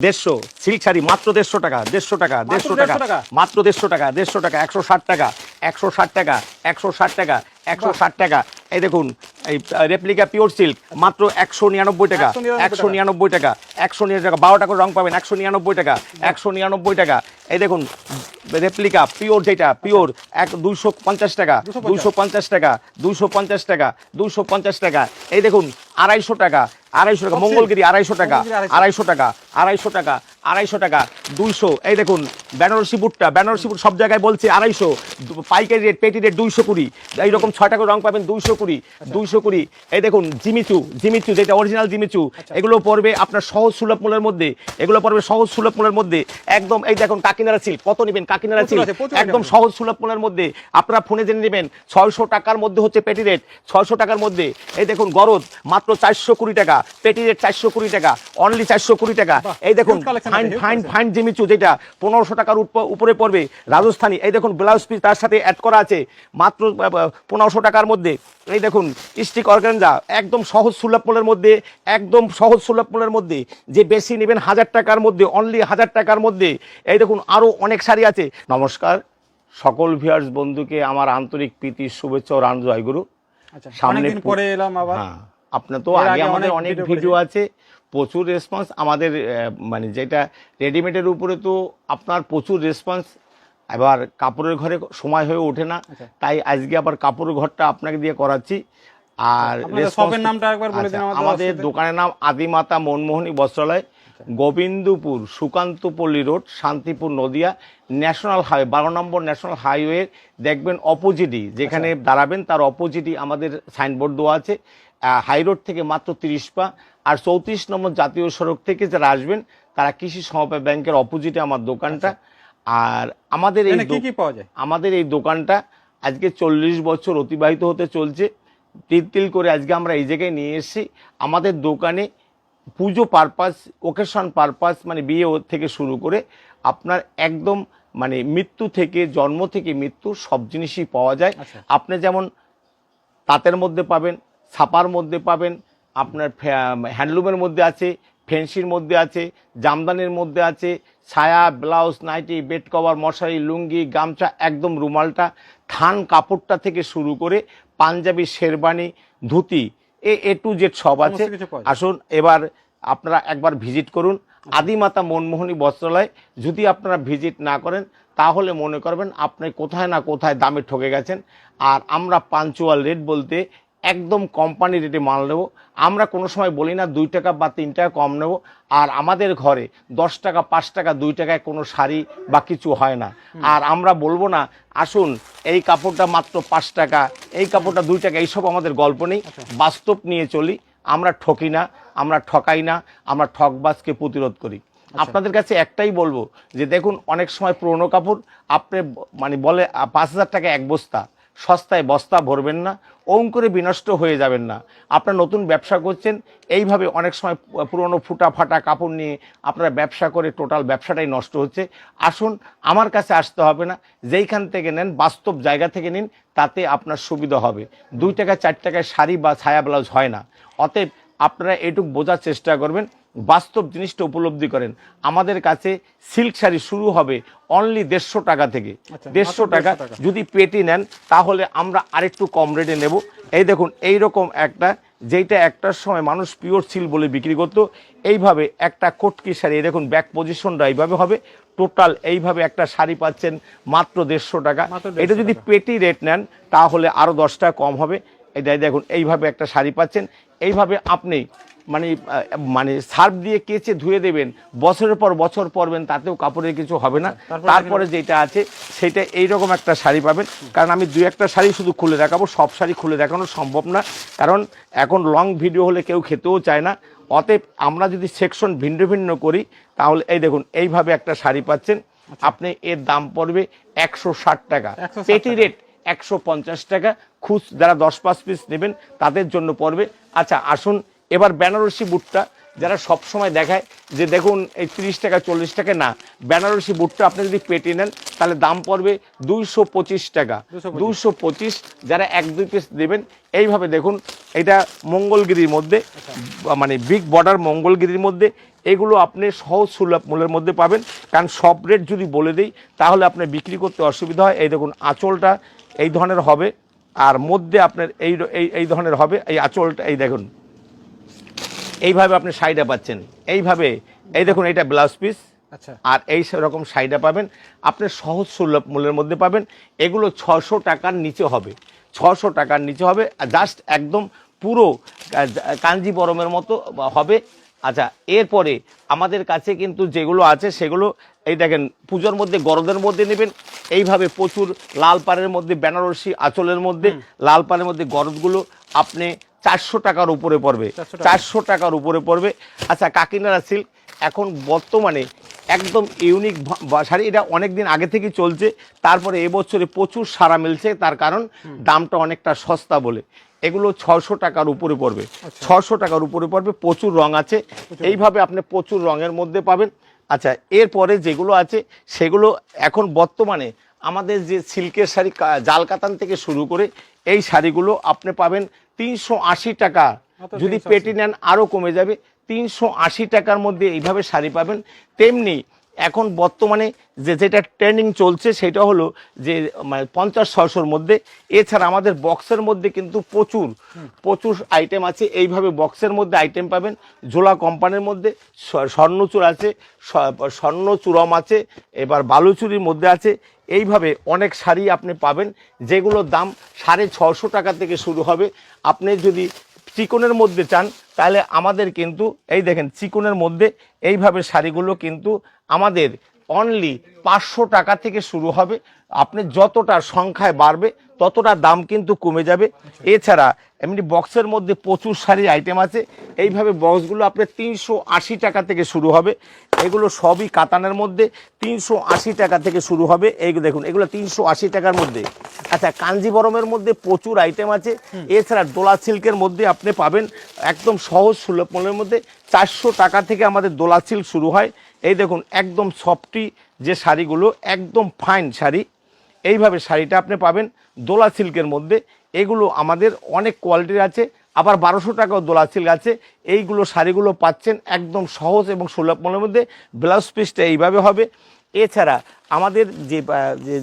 দেড়শো সিল্ক শাড়ি মাত্র দেড়শো টাকা দেড়শো টাকা দেড়শো টাকা 150 টাকা? মাত্র দেড়শো টাকা দেড়শো টাকা একশো ষাট টাকা একশো ষাট টাকা একশো ষাট টাকা একশো ষাট টাকা এই দেখুন এই রেপ্লিকা পিওর সিল্ক মাত্র একশো নিরানব্বই টাকা একশো নিরানব্বই টাকা। একশো নিরানব্বই টাকা বারো টাকার রং পাবেন একশো নিরানব্বই টাকা একশো নিরানব্বই টাকা। এই দেখুন রেপ্লিকা পিওর যেটা পিওর এক দুইশো পঞ্চাশ টাকা 250 দুইশো পঞ্চাশ টাকা দুইশো পঞ্চাশ টাকা দুইশো পঞ্চাশ টাকা। এই দেখুন আড়াইশো টাকা আড়াইশো টাকা মঙ্গলগিরি আড়াইশো টাকা আড়াইশো টাকা আড়াইশো টাকা আড়াইশো টাকা দুইশো। এই দেখুন বেনারসি বুটটা বেনারসি বুট সব জায়গায় বলছে আড়াইশো। পাইকারি রেট পেটি রেট দুইশো কুড়ি। এইরকম ছয় টাকার রং পাবেন দুইশো কুড়ি দুইশো কুড়ি। এই দেখুন জিমিচু জিমিচু যেটা অরিজিনাল জিমিচু এগুলো পড়বে আপনার সহজ সুলভ মূল্যের মধ্যে। এগুলো পড়বে সহজ সুলভ মূল্যের মধ্যে। একদম এই দেখুন কাকিনারা সিল্ক কত নেবেন কাকিনারা প্রচুর একদম সহজ সুলভ মূল্যের মধ্যে। আপনারা ফোনে জেনে নেবেন ছয়শো টাকার মধ্যে হচ্ছে পেটি রেট ছয়শো টাকার মধ্যে। এই দেখুন গরদ মাত্র চারশো কুড়ি টাকা পেটি রেট চারশো কুড়ি টাকা অনলি চারশো কুড়ি টাকা। এই দেখুন ফাইন ফাইন। ফাইন জিমিচু যেটা পনেরোশো টাকার উপরে পড়বে রাজস্থানি। এই দেখুন ব্লাউজ পিস তার সাথে অ্যাড করা আছে। মাত্র পনেরোশো টাকার মধ্যে। এই দেখুন স্টিক অর্গানজা একদম সহজ সুলভ মূল্যের মধ্যে একদম সহজ সুলভ মূল্যের মধ্যে। যে বেশি নেবেন হাজার টাকার মধ্যে অনলি হাজার টাকার মধ্যে। এই দেখুন আরও অনেক শাড়ি আছে। নমস্কার সকল ভিউয়ার্স বন্ধুকে আমার আন্তরিক প্রীতি শুভেচ্ছা ও রান জয়গুরু আচ্ছা সামনে পরে এলাম আবার। হ্যাঁ আপনার তো আগে আমাদের অনেক ভিডিও আছে। প্রচুর রেসপন্স আমাদের মানে যেটা রেডিমেডের উপরে তো আপনার প্রচুর রেসপন্স এবার কাপড়ের ঘরে সময় হয়ে ওঠে না। আচ্ছা। তাই আজকে আবার কাপড়ের ঘরটা আপনাকে দিয়ে করাচ্ছি। আর শপের নামটা একবার বলে দিন আচ্ছা, আমাদের দোকানের নাম Adimata Manmohini Bastralaya Gobindapur Sukantapally road Shantipur Nadia national highway বারো নম্বর ন্যাশনাল হাইওয়ে। দেখবেন অপোজিটই যেখানে আচ্ছা। দাঁড়াবেন তার অপোজিটই আমাদের সাইনবোর্ড দেওয়া আছে। হাই রোড থেকে মাত্র তিরিশ পা। আর চৌত্রিশ নম্বর জাতীয় সড়ক থেকে যারা আসবেন তারা কৃষি সমবায় ব্যাংকের অপোজিটে আমার দোকানটা। আর আমাদের এই কি পাওয়া যায়? আমাদের এই দোকানটা আজকে চল্লিশ বছর অতিবাহিত হতে চলছে। তিল তিল করে আজকে আমরা এই জায়গায় নিয়ে এসেছি। আমাদের দোকানে পুজো পারপাস ওকেশন পারপাস মানে বিয়ে থেকে শুরু করে আপনার একদম মানে মৃত্যু থেকে জন্ম থেকে মৃত্যু সব জিনিসই পাওয়া যায়। আচ্ছা। আপনি যেমন তাঁতের মধ্যে পাবেন ছাপার মধ্যে পাবেন আপনার ফ্যা- হ্যান্ডলুমের মধ্যে আছে ফেন্সির মধ্যে আছে জামদানির মধ্যে আছে ছায়া ব্লাউজ নাইটি বেড কভার মশারি লুঙ্গি গামছা একদম রুমালটা থান কাপড়টা থেকে শুরু করে panjabi sherwani dhoti A A to Z সব আছে। আসুন এবার আপনারা একবার ভিজিট করুন। আদিমাতা মনমোহনী বস্ত্রালয় যদি আপনারা ভিজিট না করেন তাহলে মনে করবেন আপনি কোথায় না কোথায় দামে ঠকে গেছেন। আর আমরা পাঞ্চুয়াল রেট বলতে একদম কোম্পানি রেটে মাল নেব। আমরা কোনো সময় বলি না দুই টাকা বা তিন টাকা কম নেব। আর আমাদের ঘরে দশ টাকা পাঁচ টাকা দুই টাকায় কোনো শাড়ি বা কিছু হয় না। আর আমরা বলব না আসুন এই কাপড়টা মাত্র পাঁচ টাকা এই কাপড়টা দুই টাকা এইসব আমাদের গল্প নেই। বাস্তব নিয়ে চলি। আমরা ঠকি না আমরা ঠকাই না আমরা ঠকবাজকে প্রতিরোধ করি। আপনাদের কাছে একটাই বলব যে দেখুন অনেক সময় পুরনো কাপড় আপনি মানে বলে পাঁচ হাজার টাকা এক বস্তা। সস্তায় বস্তা ভরবেন না, অঙ্কুরে বিনষ্ট হয়ে যাবেন না। আপনার নতুন ব্যবসা করছেন, এইভাবে অনেক সময় পুরনো ফুটা ফাটা কাপড় নিয়ে আপনারা ব্যবসা করে টোটাল ব্যবসাটাই নষ্ট হচ্ছে। আসুন, আমার কাছে আসতে হবে না, যেইখান থেকে নেন, বাস্তব জায়গা থেকে নিন, তাতে আপনার সুবিধা হবে। দুই টাকা, চার টাকায় শাড়ি বা ছায়া ব্লাউজ হয় না। অতএব আপনারা এটুক বোঝার চেষ্টা করবেন বাস্তব জিনিসটা উপলব্ধি করেন। আমাদের কাছে সিল্ক শাড়ি শুরু হবে অনলি দেড়শো টাকা থেকে। আচ্ছা, দেড়শো টাকা যদি পেটি নেন তাহলে আমরা আরেকটু কম রেটে নেব। এই দেখুন এই রকম একটা যেইটা একটার সময় মানুষ পিওর সিল বলে বিক্রি করতো এইভাবে একটা কটকি শাড়ি দেখুন ব্যাক পজিশনটা এইভাবে হবে। টোটাল এইভাবে একটা শাড়ি পাচ্ছেন মাত্র দেড়শো টাকা। এটা যদি পেটি রেট নেন তাহলে আরও দশ টাকা কম হবে। এটাই দেখুন এইভাবে একটা শাড়ি পাচ্ছেন। এইভাবে আপনি মানে মানে সার্ফ দিয়ে কেচে ধুয়ে দেবেন বছরের পর বছর পরবেন তাতেও কাপড়ের কিছু হবে না। তারপরে তারপরে যেটা আছে সেটা এইরকম একটা শাড়ি পাবেন। কারণ আমি দুই একটা শাড়ি শুধু খুলে দেখাবো সব শাড়ি খুলে দেখানো সম্ভব না। কারণ এখন লং ভিডিও হলে কেউ খেতেও চায় না। অতএব আমরা যদি সেকশন ভিন্ন ভিন্ন করি তাহলে এই দেখুন এইভাবে একটা শাড়ি পাচ্ছেন। আপনি এর দাম পড়বে একশো ষাট টাকা। 160 পেটি রেট একশো পঞ্চাশ টাকা। খুচ যারা দশ পাঁচ পিস নেবেন তাদের জন্য পড়বে। আচ্ছা আসুন এবার বেনারসি বুটটা যারা সব সময় দেখায় যে দেখুন এই তিরিশ টাকা চল্লিশ টাকা না বেনারসি বুটটা আপনি যদি পেটে নেন তাহলে দাম পড়বে দুইশো পঁচিশ টাকা। 225 দুশো পঁচিশ যারা এক দুই পিস দেবেন এইভাবে দেখুন এটা মঙ্গলগিরির মধ্যে মানে বিগ বর্ডার মঙ্গলগিরির মধ্যে এগুলো আপনি সহজ সুলভ মূল্যের মধ্যে পাবেন। কারণ সব রেট যদি বলে দিই তাহলে আপনি বিক্রি করতে অসুবিধা হয়। এই দেখুন আঁচলটা এই ধরনের হবে আর মধ্যে আপনার এই এই এই ধরনের হবে এই আঁচলটা এই দেখুন। এইভাবে আপনি শাড়িটা পাচ্ছেন। এইভাবে এই দেখুন এটা ব্লাউজ পিস আচ্ছা। আর এই রকম শাড়িটা পাবেন। আপনি সহজ সুলভ মূল্যের মধ্যে পাবেন। এগুলো ছশো টাকার নিচে হবে। ছশো টাকার নিচে হবে। জাস্ট একদম পুরো কাঞ্জি বরমের মতো হবে। আচ্ছা এরপরে আমাদের কাছে কিন্তু যেগুলো আছে সেগুলো এই দেখেন পুজোর মধ্যে গরদের মধ্যে নেবেন। এইভাবে প্রচুর লাল পাড়ের মধ্যে বেনারসি আঁচলের মধ্যে লাল পাড়ের মধ্যে গরদগুলো আপনি চারশো টাকার উপরে পড়বে। চারশো টাকার উপরে পড়বে। আচ্ছা কাকিনাড়া সিল্ক এখন বর্তমানে একদম ইউনিক শাড়ি। এটা অনেক দিন আগে থেকে চলছে। তারপরে এবছরে প্রচুর সারা মিলছে। তার কারণ দামটা অনেকটা সস্তা বলে। এগুলো ছশো টাকার উপরে পড়বে। ছশো টাকার উপরে পড়বে। প্রচুর রং আছে। এইভাবে আপনি প্রচুর রঙের মধ্যে পাবেন। আচ্ছা এরপরে যেগুলো আছে সেগুলো এখন বর্তমানে আমাদের যে সিল্কের শাড়ি কা- জাল কাতান থেকে শুরু করে এই শাড়িগুলো আপনি পাবেন তিনশো আশি টাকা। যদি পেটি নেন আরও কমে যাবে। তিনশো আশি টাকার মধ্যে এইভাবে শাড়ি পাবেন। তেমনি এখন বর্তমানে যে যেটা ট্রেন্ডিং চলছে সেটা হলো যে মানে পঞ্চাশ ছশোর মধ্যে। এছাড়া আমাদের বক্সের মধ্যে কিন্তু প্রচুর প্রচুর আইটেম আছে। এইভাবে বক্সের মধ্যে আইটেম পাবেন। জোলা কোম্পানির মধ্যে স্বর্ণচূড় আছে স্বর্ণচূড়ম আছে এবার বালুচুরির মধ্যে আছে। এইভাবে অনেক শাড়ি আপনি পাবেন, যেগুলোর দাম সাড়ে ছশো টাকা থেকে শুরু হবে। আপনি যদি চিকনের মধ্যে চান, তাহলে আমাদের কিন্তু, এই দেখেন, চিকনের মধ্যে এইভাবে শাড়িগুলো কিন্তু আমাদের অনলি পাঁচশো টাকা থেকে শুরু হবে। আপনি যতটা সংখ্যায় বাড়বে, ততটা দাম কিন্তু কমে যাবে। এছাড়া এমনি বক্সের মধ্যে প্রচুর শাড়ির আইটেম আছে। এইভাবে বক্সগুলো আপনার তিনশো আশি টাকা থেকে শুরু হবে। এগুলো সবই কাতানের মধ্যে। তিনশো আশি টাকা থেকে শুরু হবে। এই দেখুন, এগুলো তিনশো আশি টাকার মধ্যে। আচ্ছা কাঞ্জিবরমের মধ্যে প্রচুর আইটেম আছে। এছাড়া দোলা সিল্কের মধ্যে আপনি পাবেন একদম সহজ সুলভ মূল্যের মধ্যে চারশো টাকা থেকে আমাদের দোলা সিল্ক শুরু হয়। এই দেখুন, একদম সফটি যে শাড়িগুলো, একদম ফাইন শাড়ি। এইভাবে শাড়িটা আপনি পাবেন দোলা সিল্কের মধ্যে। এগুলো আমাদের অনেক কোয়ালিটির আছে, আবার বারোশো টাকাও দোলা সিল্ক আছে। এইগুলো শাড়িগুলো পাচ্ছেন একদম সহজ এবং সুলভ মূল্যের মধ্যে। ব্লাউজ পিসটা এইভাবে হবে। এছাড়া আমাদের যে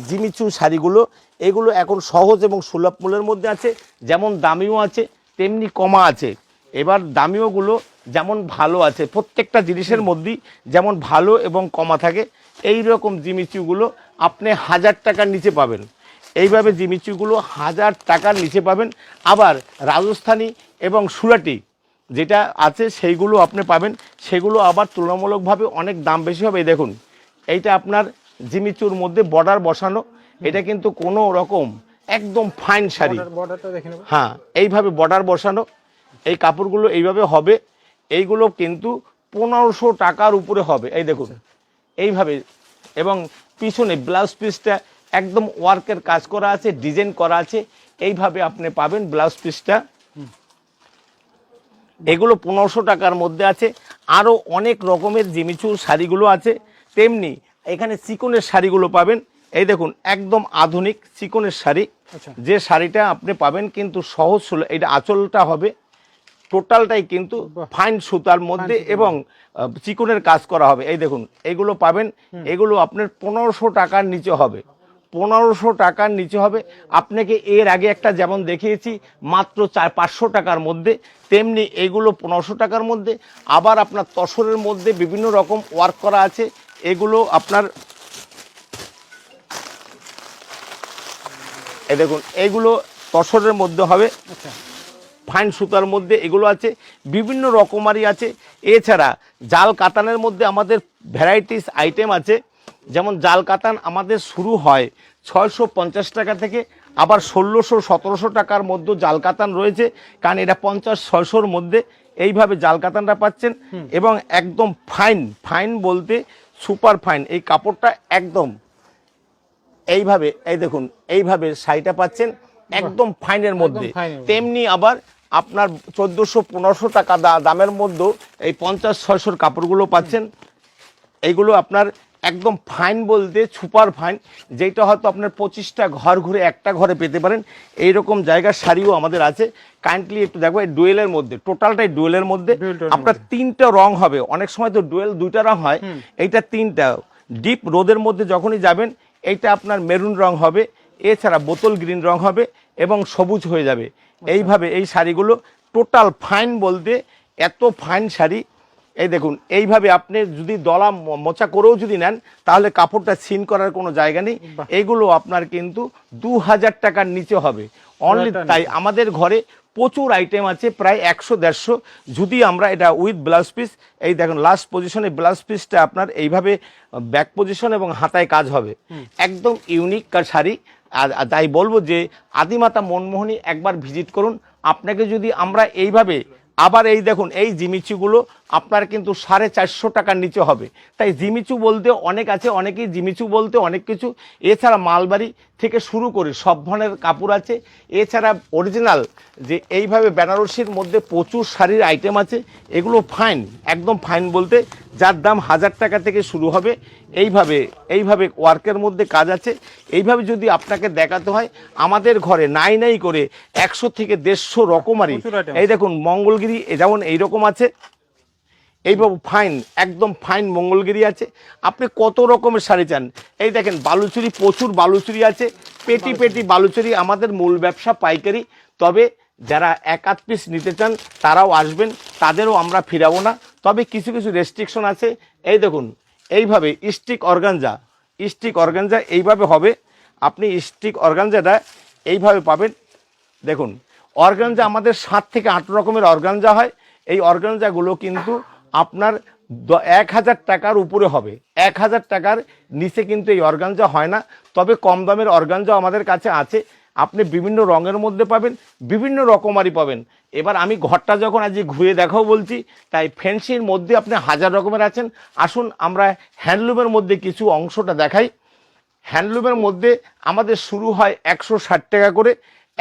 জিমিচু শাড়িগুলো, এগুলো এখন সহজ এবং সুলভ মূল্যের মধ্যে আছে, যেমন দামিও আছে, তেমনি কমা আছে। এবার দামিওগুলো যেমন ভালো আছে প্রত্যেকটা জিনিসের মধ্যেই যেমন ভালো এবং কমা থাকে এই রকম জিমিচুগুলো আপনি হাজার টাকার নিচে পাবেন। এইভাবে জিমিচুগুলো হাজার টাকার নিচে পাবেন। আবার রাজস্থানী এবং সুরাটি যেটা আছে সেইগুলো আপনি পাবেন। সেগুলো আবার তুলনামূলকভাবে অনেক দাম বেশি হবে। দেখুন এইটা আপনার জিমিচুর মধ্যে বর্ডার বসানো। এটা কিন্তু কোনো রকম একদম ফাইন শাড়ি। হ্যাঁ এইভাবে বর্ডার বসানো। এই কাপড়গুলো এইভাবে হবে এইগুলো কিন্তু পনেরোশো টাকার উপরে হবে। এই দেখুন এইভাবে। এবং পিছনে ব্লাউজ পিসটা একদম ওয়ার্কের কাজ করা আছে ডিজাইন করা আছে এইভাবে আপনি পাবেন ব্লাউজ পিসটা। এগুলো পনেরোশো টাকার মধ্যে আছে। আরও অনেক রকমের জিমিচুর শাড়িগুলো আছে। তেমনি এখানে চিকনের শাড়িগুলো পাবেন। এই দেখুন একদম আধুনিক চিকনের শাড়ি। আচ্ছা। যে শাড়িটা আপনি পাবেন কিন্তু সহজ এটা আঁচলটা হবে। টোটালটাই কিন্তু ফাইন সুতার মধ্যে এবং চিকনের কাজ করা হবে। এই দেখুন এগুলো পাবেন এগুলো আপনার পনেরোশো টাকার নিচে হবে। পনেরোশো টাকার নিচে হবে। আপনাকে এর আগে একটা যেমন দেখিয়েছি মাত্র চার পাঁচশো টাকার মধ্যে তেমনি এগুলো পনেরোশো টাকার মধ্যে। আবার আপনার তসরের মধ্যে বিভিন্ন রকম ওয়ার্ক করা আছে। এগুলো আপনার এ দেখুন এইগুলো তসরের মধ্যে হবে। আচ্ছা। ফাইন সুতার মধ্যে এগুলো আছে বিভিন্ন রকমারি আছে। এছাড়া জাল কাতানের মধ্যে আমাদের ভ্যারাইটিস আইটেম আছে যেমন জাল কাতান আমাদের শুরু হয় ছয়শো পঞ্চাশ টাকা থেকে আবার ষোলোশো সতেরোশো টাকার মধ্যে জাল কাতান রয়েছে কারণ এটা পঞ্চাশ ছয়শোর মধ্যে এইভাবে জাল কাতানটা পাচ্ছেন। এবং একদম ফাইন ফাইন বলতে সুপার ফাইন এই কাপড়টা একদম এইভাবে এই দেখুন এইভাবে শাড়িটা পাচ্ছেন একদম ফাইনের মধ্যে। ফাইনের মধ্যে। তেমনি আবার আপনার চোদ্দোশো পনেরোশো টাকা দা- দামের মধ্যেও এই পঞ্চাশ ছয়শোর কাপড়গুলো পাচ্ছেন। এইগুলো আপনার একদম ফাইন বলতে সুপার ফাইন যেটা হয়তো আপনার পঁচিশটা ঘর ঘুরে একটা ঘরে পেতে পারেন। এই রকম জায়গার শাড়িও আমাদের আছে। কাইন্ডলি একটু দেখো এই ডুয়েলের মধ্যে টোটালটাই ডুয়েলের মধ্যে আপনার তিনটা রং হবে। অনেক সময় তো ডুয়েল দুইটা রং হয় এইটা তিনটা। ডিপ রোদের মধ্যে যখনই যাবেন এইটা আপনার মেরুন রং হবে। এছাড়া বোতল গ্রিন রং হবে এবং সবুজ হয়ে যাবে। এইভাবে এই শাড়িগুলো টোটাল ফাইন বলতে এত ফাইন শাড়ি এই দেখুন এইভাবে আপনি যদি দলা মোচা করেও যদি নেন তাহলে কাপড়টা সিন করার কোনো জায়গা নেই। এগুলো আপনার কিন্তু দু হাজার টাকার নিচে হবে। অনলি তাই আমাদের ঘরে প্রচুর আইটেম আছে প্রায় একশো দেড়শো। যদি আমরা এটা উইথ ব্লাউজ পিস এই দেখুন লাস্ট পজিশনে ব্লাউজ পিসটা আপনার এইভাবে ব্যাক পজিশন এবং হাতায় কাজ হবে। একদম ইউনিক শাড়ি। তাই বলব যে আদিমাতা মনমোহনী একবার ভিজিট করুন। আপনাকে যদি আমরা এইভাবে আবার এই দেখুন, এই জিমিচুগুলো আপনার কিন্তু সাড়ে চারশো টাকার নিচে হবে। তাই জিমিচু বলতে অনেক আছে অনেকেই জিমিচু বলতে অনেক কিছু। এছাড়া মালবাড়ি থেকে শুরু করে সব ধরনের কাপড় আছে। এছাড়া অরিজিনাল যে এইভাবে বেনারসির মধ্যে প্রচুর শাড়ির আইটেম আছে এগুলো ফাইন একদম ফাইন বলতে যার দাম হাজার টাকা থেকে শুরু হবে। এইভাবে এইভাবে ওয়ার্কের মধ্যে কাজ আছে। এইভাবে যদি আপনাকে দেখাতে হয় আমাদের ঘরে নাই নাই করে একশো থেকে দেড়শো রকমারি। এই দেখুন মঙ্গলগিরি যেমন এইরকম আছে এইভাবে ফাইন একদম ফাইন মঙ্গলগিরি আছে। আপনি কত রকমের শাড়ি চান? এই দেখেন বালুচুরি প্রচুর বালুচুরি আছে। পেটি পেটি বালুচুরি আমাদের মূল ব্যবসা পাইকারি। তবে যারা এক আধ পিস নিতে চান তারাও আসবেন। তাদেরও আমরা ফিরাবো না। তবে কিছু কিছু রেস্ট্রিকশন আছে। এই দেখুন এইভাবে স্টিক অর্গানজা স্টিক অর্গানজা এইভাবে হবে। আপনি স্টিক অর্গানজাটা এইভাবে পাবেন। দেখুন অর্গানজা আমাদের সাত থেকে আট রকমের অর্গানজা হয়। এই অর্গানজাগুলো কিন্তু আপনার এক হাজার টাকার উপরে হবে। এক হাজার টাকার নিচে কিন্তু এই অর্গানজা হয় না। তবে কম দামের অর্গানজা আমাদের কাছে আছে। আপনি বিভিন্ন রঙের মধ্যে পাবেন, বিভিন্ন রকমারি পাবেন। এবার আমি ঘরটা যখন আজকে ঘুরে দেখাও বলছি, তাই ফ্যান্সির মধ্যে আপনি হাজার রকমের আছেন। আসুন আমরা হ্যান্ডলুমের মধ্যে কিছু অংশটা দেখাই। হ্যান্ডলুমের মধ্যে আমাদের শুরু হয় একশো ষাট টাকা করে।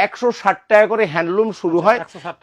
একশো ষাট টাকা করে হ্যান্ডলুম শুরু হয়।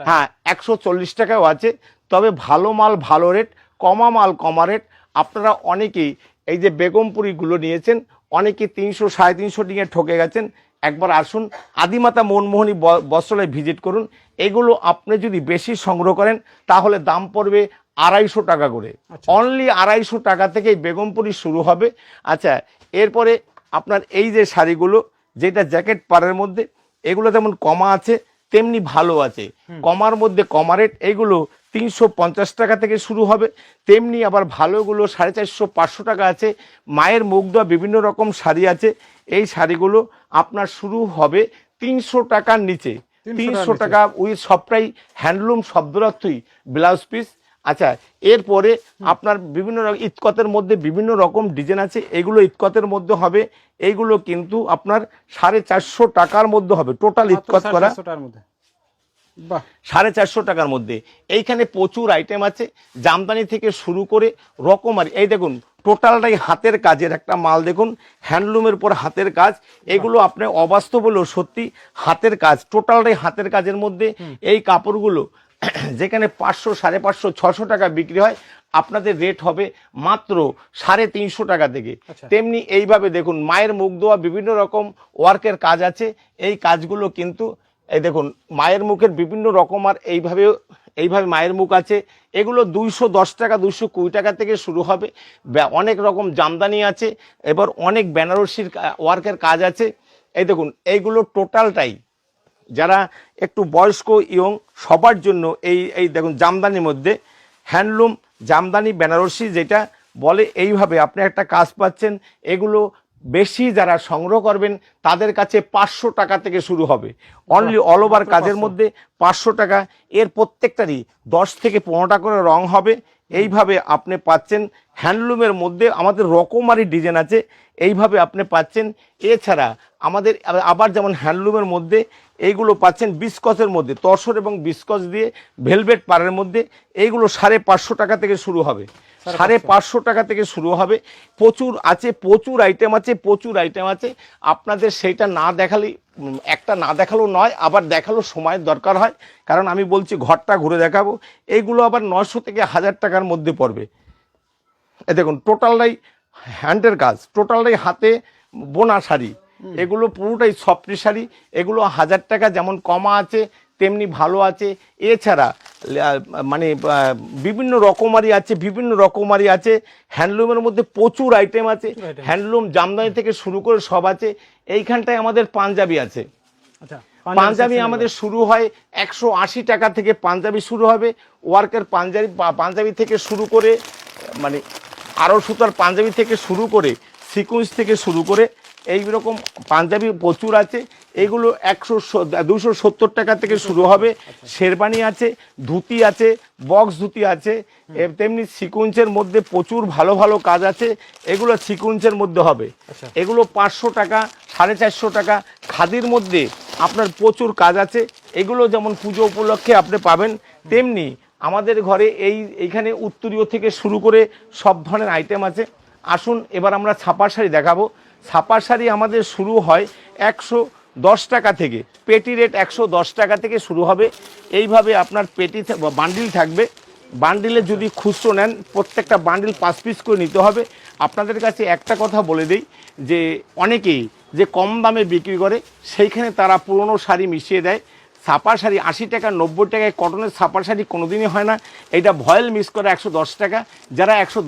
হ্যাঁ একশো চল্লিশ টাকাও আছে। তবে ভালো মাল ভালো রেট কমা মাল কমা রেট। আপনারা অনেকেই এই যে বেগমপুরিগুলো নিয়েছেন অনেকে তিনশো সাড়ে তিনশো নিয়ে ঠকে গেছেন। একবার আসুন আদিমাতা মনমোহনী বস্ত্রালয় ভিজিট করুন। এগুলো আপনি যদি বেশি সংগ্রহ করেন তাহলে দাম পড়বে আড়াইশো টাকা করে। অনলি আড়াইশো টাকা থেকে এই বেগমপুরি শুরু হবে। আচ্ছা এরপরে আপনার এই যে শাড়িগুলো যেটা জ্যাকেট পাড়ের মধ্যে এগুলো যেমন কমা আছে তেমনি ভালো আছে। কমার মধ্যে কমা রেট এইগুলো তিনশো পঞ্চাশ টাকা থেকে শুরু হবে তেমনি আবার ভালোগুলো সাড়ে চারশো পাঁচশো টাকা আছে। মায়ের মুখ দেওয়া বিভিন্ন রকম শাড়ি আছে এই শাড়িগুলো আপনার শুরু হবে তিনশো টাকার নিচে। তিনশো টাকা ওই সবটাই হ্যান্ডলুম শব্দরার্থই ব্লাউজ পিস। আচ্ছা এরপরে আপনার বিভিন্ন ইতকতের মধ্যে বিভিন্ন রকম ডিজাইন আছে এগুলো ইতকতের মধ্যে হবে এইগুলো কিন্তু আপনার সাড়ে চারশো টাকার মধ্যে হবে টোটাল ইতকত করা। 450 টাকার মধ্যে। বাহ। সাড়ে চারশো টাকার মধ্যে। এইখানে প্রচুর আইটেম আছে জামদানি থেকে শুরু করে রকমারি এই দেখুন টোটালটাই হাতের কাজের একটা মাল দেখুন হ্যান্ডলুমের পর হাতের কাজ এগুলো আপনি অবাস্তব হলেও সত্যি হাতের কাজ টোটালটাই হাতের কাজের মধ্যে এই কাপড়গুলো যেখানে পাঁচশো সাড়ে পাঁচশো ছশো টাকা বিক্রি হয় আপনাদের রেট হবে মাত্র সাড়ে তিনশো টাকা থেকে। আচ্ছা। তেমনি এইভাবে দেখুন মায়ের মুখ দেওয়া বিভিন্ন রকম ওয়ার্কের কাজ আছে এই কাজগুলো কিন্তু এই দেখুন মায়ের মুখের বিভিন্ন রকম আর এইভাবে এইভাবে মায়ের মুখ আছে। এগুলো দুইশো দশ টাকা দুইশো কুড়ি টাকা থেকে শুরু হবে। অনেক রকম জামদানি আছে এবার অনেক বেনারসির ওয়ার্কের কাজ আছে। এই দেখুন এইগুলো টোটালটাই যারা একটু বয়স্ক ইয়ং সবার জন্য এই এই দেখুন জামদানির মধ্যে হ্যান্ডলুম জামদানি বেনারসি যেটা বলে এইভাবে আপনি একটা কাজ পাচ্ছেন এগুলো বেশি যারা সংগ্রহ করবেন তাদের কাছে পাঁচশো টাকা থেকে শুরু হবে। অনলি অল ওভার কাজের মধ্যে পাঁচশো টাকা। এর প্রত্যেকটারই দশ থেকে পনেরোটা করে রং হবে। এইভাবে আপনি পাচ্ছেন হ্যান্ডলুমের মধ্যে আমাদের রকমারি ডিজাইন আছে এইভাবে আপনি পাচ্ছেন। এছাড়া আমাদের আবার- যেমন হ্যান্ডলুমের মধ্যে এইগুলো পাচ্ছেন বিস্কসের মধ্যে তসর এবং বিস্কস দিয়ে ভেলভেট পাড়ের মধ্যে এইগুলো সাড়ে পাঁচশো টাকা থেকে শুরু হবে। সাড়ে পাঁচশো। টাকা থেকে শুরু হবে। প্রচুর আছে প্রচুর আইটেম আছে প্রচুর আইটেম আছে। আপনাদের সেইটা না দেখালেই একটা না দেখালেও নয় আবার দেখাল সময়ের দরকার হয়। কারণ আমি বলছি ঘরটা ঘুরে দেখাবো। এইগুলো আবার নশো থেকে হাজার টাকার মধ্যে পড়বে। এ দেখুন টোটালটাই হ্যান্ডের কাজ টোটালটাই হাতে বোনা শাড়ি এগুলো পুরোটাই সফটি শাড়ি এগুলো হাজার টাকা যেমন কমা আছে তেমনি ভালো আছে। এছাড়া মানে বিভিন্ন রকমারি আছে বিভিন্ন রকমারি আছে হ্যান্ডলুমের মধ্যে প্রচুর আইটেম আছে হ্যান্ডলুম জামদানি থেকে শুরু করে সব আছে এইখানটায় আমাদের পাঞ্জাবি আছে। আচ্ছা পাঞ্জাবি আমাদের শুরু হয় একশো আশি টাকা থেকে পাঞ্জাবি শুরু হবে ওয়ার্কের পাঞ্জাবি পাঞ্জাবি থেকে শুরু করে মানে আরও সুতার পাঞ্জাবি থেকে শুরু করে সিকুয়েন্স থেকে শুরু করে এই রকম পাঞ্জাবি প্রচুর আছে। এগুলো একশো দুশো সত্তর টাকা থেকে শুরু হবে। শেরবানি আছে ধুতি আছে বক্স ধুতি আছে। তেমনি সিকুয়েন্সের মধ্যে প্রচুর ভালো ভালো কাজ আছে। এগুলো সিকুয়েন্সের মধ্যে হবে। আচ্ছা। এগুলো পাঁচশো টাকা সাড়ে চারশো টাকা। খাদির মধ্যে আপনার প্রচুর কাজ আছে। এগুলো যেমন পুজো উপলক্ষে আপনি পাবেন তেমনি আমাদের ঘরে এই, এইখানে উত্তরীয় থেকে শুরু করে সব ধরনের আইটেম আছে। আসুন, এবার আমরা ছাপার শাড়ি দেখাবো। ছাপার শাড়ি আমাদের শুরু হয় একশো দশ টাকা থেকে। পেটি রেট একশো দশ টাকা থেকে শুরু হবে। এইভাবে আপনার পেটি বান্ডিল থাকবে। বান্ডিলে যদি খুচরো নেন, প্রত্যেকটা বান্ডিল পাঁচ পিস করে নিতে হবে। আপনাদের কাছে একটা কথা বলে দিই, যে অনেকেই যে কম দামে বিক্রি করে, সেইখানে তারা পুরনো শাড়ি মিশিয়ে দেয়। ছাপা শাড়ি আশি টাকা নব্বই টাকায় কটনের ছাপা শাড়ি কোনোদিনই হয় না। এটা ভয়েল মিস করে একশো দশ টাকা। যারা একশো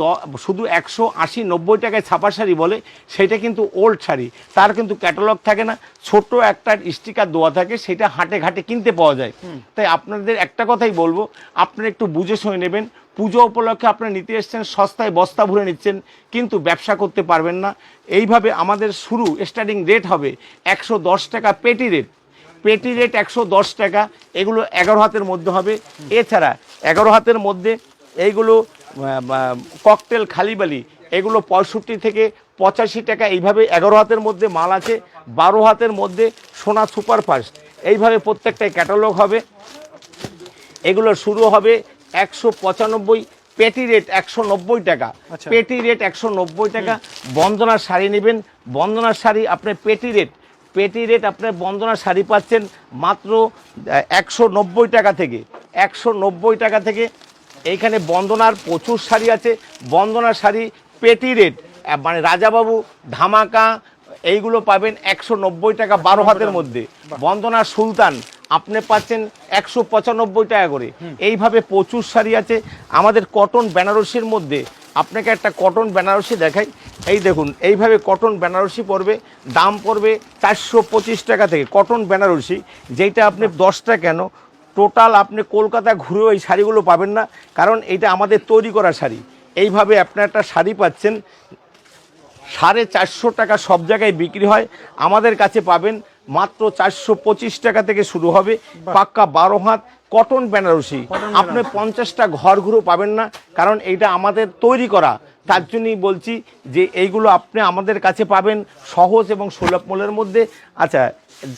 শুধু একশো আশি নব্বই টাকায় ছাপা শাড়ি বলে সেটা কিন্তু ওল্ড শাড়ি। তার কিন্তু ক্যাটালগ থাকে না। ছোট একটা স্টিকার দেওয়া থাকে সেটা হাটে ঘাটে কিনতে পাওয়া যায়। তাই আপনাদের একটা কথাই বলব আপনারা একটু বুঝে শুনে নেবেন। পুজো উপলক্ষে আপনারা নিতে এসছেন সস্তায় বস্তা ভরে নিচ্ছেন কিন্তু ব্যবসা করতে পারবেন না। এইভাবে আমাদের শুরু স্টার্টিং রেট হবে একশো দশ টাকা পেটি রেট পেটি রেট একশো দশ টাকা এগুলো এগারো হাতের মধ্যে হবে। এছাড়া এগারো হাতের মধ্যে এইগুলো ককটেল খালিবালি এগুলো পঁয়ষট্টি থেকে পঁচাশি টাকা এইভাবে এগারো হাতের মধ্যে মাল আছে। বারো হাতের মধ্যে সোনা সুপারফাস্ট এইভাবে প্রত্যেকটাই ক্যাটালগ হবে। এগুলো শুরু হবে একশো পঁচানব্বই পেটি রেট একশো নব্বই টাকা। আচ্ছা। পেটি রেট একশো নব্বই টাকা। বন্দনার শাড়ি নেবেন। বন্দনার শাড়ি আপনার পেটি রেট পেটি রেট আপনার বন্দনা শাড়ি পাচ্ছেন মাত্র একশো নব্বই টাকা থেকে একশো নব্বই টাকা থেকে। এইখানে বন্দনার প্রচুর শাড়ি আছে বন্দনার শাড়ি পেটি রেট মানে রাজাবাবু ধামাকা এইগুলো পাবেন একশো নব্বই টাকা বারো হাতের মধ্যে। বন্দনা সুলতান আপনি পাচ্ছেন একশো পঁচানব্বই টাকা করে। এইভাবে প্রচুর শাড়ি আছে। আমাদের কটন বেনারসির মধ্যে আপনাকে একটা কটন বেনারসি দেখাই। এই দেখুন এইভাবে কটন বেনারসি পড়বে দাম পড়বে চারশো পঁচিশ টাকা থেকে। কটন বেনারসি যেটা আপনি দশটা কেন টোটাল আপনি কলকাতা ঘুরেও এই শাড়িগুলো পাবেন না কারণ এটা আমাদের তৈরি করা শাড়ি। এইভাবে আপনি একটা শাড়ি পাচ্ছেন সাড়ে চারশো টাকা সব জায়গায় বিক্রি হয়। আমাদের কাছে পাবেন মাত্র চারশো পঁচিশ টাকা থেকে শুরু হবে। পাক্কা বারো হাত কটন বেনারসি আপনি পঞ্চাশটা ঘর ঘুরেও পাবেন না কারণ এইটা আমাদের তৈরি করা। তার জন্যই বলছি যে এইগুলো আপনি আমাদের কাছে পাবেন সহজ এবং সুলভ মূল্যের মধ্যে। আচ্ছা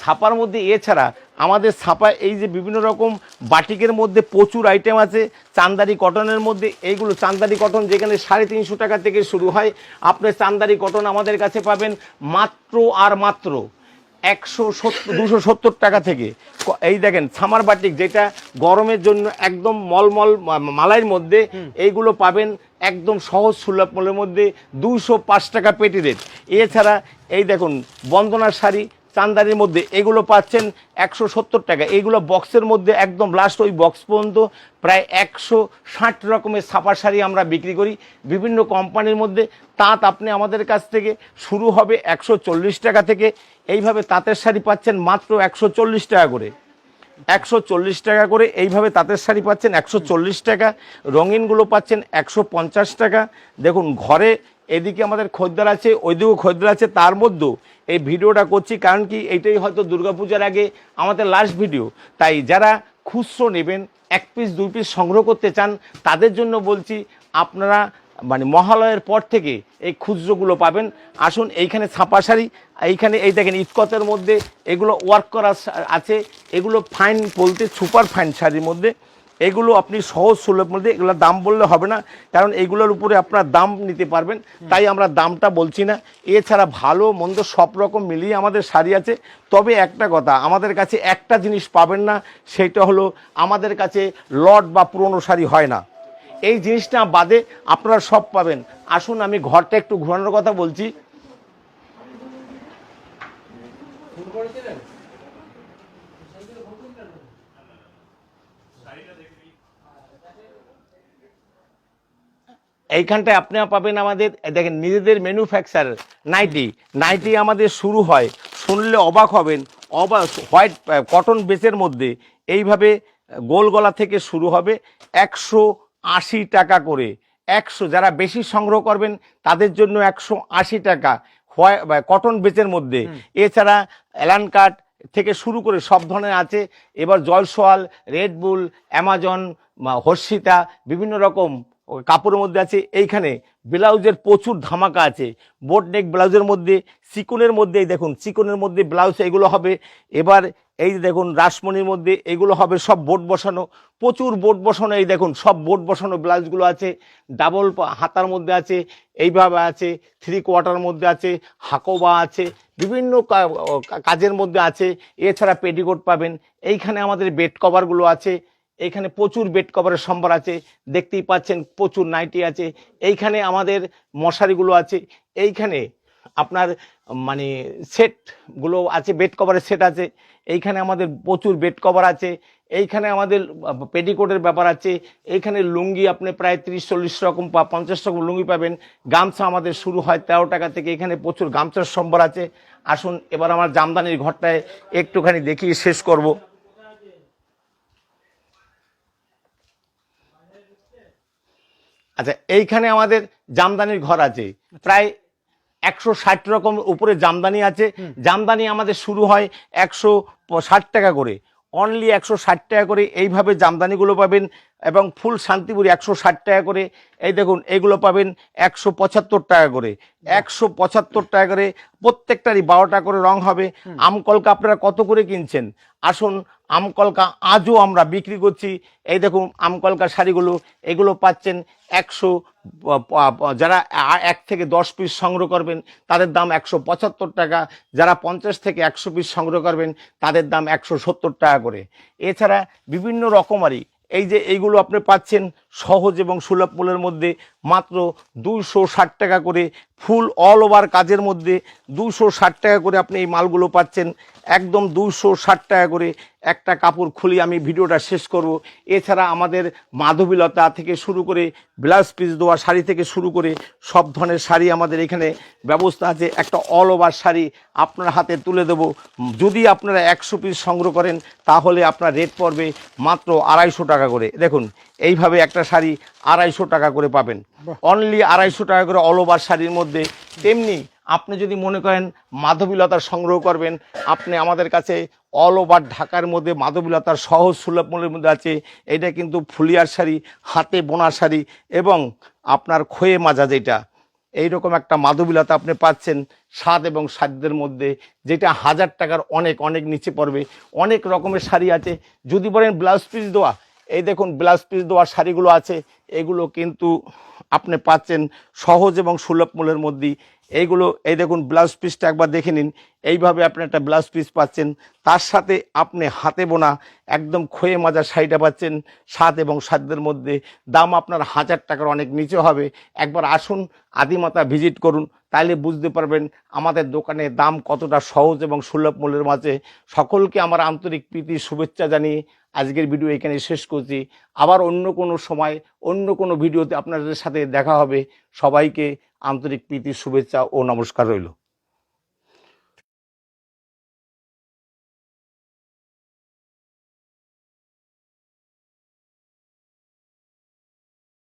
ছাপার মধ্যে এছাড়া আমাদের ছাপা এই যে বিভিন্ন রকম বাটিকের মধ্যে প্রচুর আইটেম আছে চান্দারি কটনের মধ্যে। এইগুলো চান্দারি কটন যেখানে সাড়ে তিনশো টাকা থেকে শুরু হয় আপনি চান্দারি কটন আমাদের কাছে পাবেন মাত্র আর মাত্র একশো সত্তর দুশো সত্তর টাকা থেকে। এই দেখেন সামার বাটিক যেটা গরমের জন্য একদম মলমল মালাইয়ের মধ্যে এইগুলো পাবেন একদম সহজ সুলভ মূল্যের মধ্যে দুশো পাঁচ টাকা পেটি রেট। এছাড়া এই দেখুন বন্দনার শাড়ি চান্দারির মধ্যে, এগুলো পাচ্ছেন একশো সত্তর টাকা। এইগুলো বক্সের মধ্যে একদম লাস্ট ওই বক্স পর্যন্ত প্রায় একশো ষাট রকমের ছাপার শাড়ি আমরা বিক্রি করি। বিভিন্ন কোম্পানির মধ্যে তাঁত আপনি আমাদের কাছ থেকে শুরু হবে একশো চল্লিশ টাকা থেকে। এইভাবে তাঁতের শাড়ি পাচ্ছেন মাত্র একশো চল্লিশ টাকা করে। একশো চল্লিশ টাকা করে এইভাবে তাঁতের শাড়ি পাচ্ছেন একশো চল্লিশ টাকা। রঙিনগুলো পাচ্ছেন একশো পঞ্চাশ টাকা। দেখুন, ঘরে এদিকে আমাদের খদ্দের আছে, ওইদিকেও খদ্দের আছে। তার মধ্যেও এই ভিডিওটা করছি কারণ কি এইটাই হয়তো দুর্গাপূজার আগে আমাদের লাস্ট ভিডিও তাই যারা খুচরো নেবেন, এক পিস দুই পিস সংগ্রহ করতে চান, তাদের জন্য বলছি আপনারা মানে মহালয়ের পর থেকে এই খুচরোগুলো পাবেন। আসুন এইখানে ছাপা শাড়ি, এইখানে এই দেখেন ইস্কতের মধ্যে এগুলো ওয়ার্ক করা আছে। এগুলো ফাইন বলতে সুপার ফাইন শাড়ির মধ্যে। এগুলো আপনি সহজ সুলভ মধ্যে এগুলোর দাম বললে হবে না, কারণ এগুলোর উপরে আপনার দাম নিতে পারবেন। তাই আমরা দামটা বলছি না। এছাড়া ভালো মন্দ সব রকম মিলিয়ে আমাদের শাড়ি আছে। তবে একটা কথা, আমাদের কাছে একটা জিনিস পাবেন না, সেটা হলো আমাদের কাছে লট বা পুরনো শাড়ি হয় না। এই জিনিসটা বাদে আপনারা সব পাবেন। আসুন, আমি ঘরটা একটু ঘোরানোর কথা বলছি। এইখানটায় আপনারা পাবেন আমাদের দেখেন নিজেদের ম্যানুফ্যাকচার নাইটি নাইটি আমাদের শুরু হয় শুনলে অবাক হবেন অবাক হোয়াইট কটন বেসের মধ্যে। এইভাবে গোল গলা থেকে শুরু হবে একশো আশি টাকা করে। একশো যারা বেশি সংগ্রহ করবেন তাদের জন্য একশো আশি টাকা হোয়াই- কটন বেচের মধ্যে। এছাড়া অ্যালান কাট থেকে শুরু করে সব ধরনের আছে। এবার জলসোয়াল রেডবুল অ্যামাজন হর্ষিতা বিভিন্ন রকম ও কাপড়ের মধ্যে আছে, এইখানে ব্লাউজের প্রচুর ধামাকা আছে। বোট নেক ব্লাউজের মধ্যে, চিকনের মধ্যে, এই দেখুন, চিকনের মধ্যে ব্লাউজ এগুলো হবে। এবার এই যে দেখুন, রাসমণির মধ্যে এগুলো হবে, সব বোট বসানো, প্রচুর বোট বসানো, এই দেখুন, সব বোট বসানো ব্লাউজগুলো আছে। ডাবল হাতার মধ্যে আছে, এইভাবে আছে থ্রি কোয়ার্টার মধ্যে আছে, হাকোবা আছে, বিভিন্ন কাজের মধ্যে আছে। এছাড়া পেটিকোট পাবেন, এইখানে আমাদের বেড কভারগুলো আছে। এইখানে প্রচুর বেড কভারের সম্ভার আছে, দেখতেই পাচ্ছেন প্রচুর নাইটি আছে, এইখানে আমাদের মশারিগুলো আছে, এইখানে আপনার মানে সেটগুলো আছে বেড কভারের সেট আছে, এইখানে আমাদের প্রচুর বেড কভার আছে, এইখানে আমাদের পেটিকোটের ব্যাপার আছে, এইখানে লুঙ্গি আপনি প্রায় তিরিশ, চল্লিশ রকম বা পঞ্চাশ রকম লুঙ্গি পাবেন, গামছা আমাদের শুরু হয় তেরো টাকা থেকে, এখানে প্রচুর গামছার সম্ভার আছে, আসুন এবার আমার জামদানির ঘরটায় একটুখানি দেখিয়ে শেষ করব। আচ্ছা এইখানে আমাদের জামদানির ঘর আছে। প্রায় একশো ষাট রকম উপরে জামদানি আছে। জামদানি আমাদের শুরু হয় একশো ষাট টাকা করে। অনলি একশো ষাট টাকা করে এইভাবে জামদানিগুলো পাবেন এবং ফুল শান্তিপুরি একশো ষাট টাকা করে। এই দেখুন এইগুলো পাবেন একশো পঁচাত্তর টাকা করে। একশো পঁচাত্তর টাকা করে প্রত্যেকটারই বারোটা করে রং হবে। আমকলকা আপনারা কত করে কিনছেন? আসুন আমকলকা আজও আমরা বিক্রি করছি। এই দেখুন, আমকলকা শাড়িগুলো, এগুলো পাচ্ছেন একশো যারা এক থেকে দশ পিস সংগ্রহ করবেন, তাদের দাম একশো পঁচাত্তর টাকা। যারা পঞ্চাশ থেকে একশো পিস সংগ্রহ করবেন, তাদের দাম একশো সত্তর টাকা করে। এছাড়া বিভিন্ন রকমারি, এই যে এইগুলো আপনি পাচ্ছেন সহজ এবং সুলভ মূল্যের মধ্যে মাত্র দুশো ষাট টাকা করে ফুল অল ওভার কাজের মধ্যে দুশো ষাট টাকা করে আপনি এই মালগুলো পাচ্ছেন। একদম দুশো ষাট টাকা করে একটা কাপড় খুলি আমি ভিডিওটা শেষ করব। এছাড়া আমাদের মাধবীলতা থেকে শুরু করে ব্লাউজ পিস দেওয়া শাড়ি থেকে শুরু করে সব ধরনের শাড়ি আমাদের এখানে ব্যবস্থা আছে। একটা অল ওভার শাড়ি আপনার হাতে তুলে দেবো। যদি আপনারা একশো পিস সংগ্রহ করেন তাহলে আপনার রেট পড়বে মাত্র আড়াইশো টাকা করে। দেখুন এইভাবে একটা শাড়ি আড়াইশো টাকা করে পাবেন। অনলি আড়াইশো টাকা করে অল ওভার শাড়ির মধ্যে। তেমনি আপনি যদি মনে করেন মাধবীলতার সংগ্রহ করবেন আপনি আমাদের কাছে অল ওভার ঢাকার মধ্যে মাধবীলতার সহজ সুলভ মূল্যের মধ্যে আছে। এটা কিন্তু ফুলিয়ার শাড়ি হাতে বোনা শাড়ি এবং আপনার খয়ে মাজা যেটা। এইরকম একটা মাধবীলতা আপনি পাচ্ছেন স্বাদ এবং সাধ্যের মধ্যে যেটা হাজার টাকার অনেক অনেক নিচে পড়বে। অনেক রকমের শাড়ি আছে। যদি বলেন ব্লাউজ পিস দেওয়া এই দেখুন ব্লাউজ পিস দেওয়া শাড়িগুলো আছে, এগুলো কিন্তু আপনি পাচ্ছেন সহজ এবং সুলভ মূল্যের মধ্যেই। এইগুলো, এই দেখুন ব্লাউজ পিসটা একবার দেখে নিন, এইভাবে আপনি একটা ব্লাউজ পিস পাচ্ছেন। তার সাথে আপনি হাতে বোনা একদম খয়ে মাজা শাড়িটা পাচ্ছেন, স্বাদ এবং সাধ্যের মধ্যে। দাম আপনার হাজার টাকার অনেক নিচে হবে। একবার আসুন, আদিমাতা ভিজিট করুন, তাইলে বুঝতে পারবেন আমাদের দোকানে দাম কতটা সহজ এবং সুলভ মূল্যের মাঝে। সকলকে আমার আন্তরিক প্রীতি, শুভেচ্ছা জানিয়ে আজকের ভিডিও এখানে শেষ করছি। আবার অন্য কোনো সময়, অন্য কোনো ভিডিওতে আপনাদের সাথে দেখা হবে। সবাইকে আন্তরিক প্রীতি, শুভেচ্ছা ও নমস্কার রইল।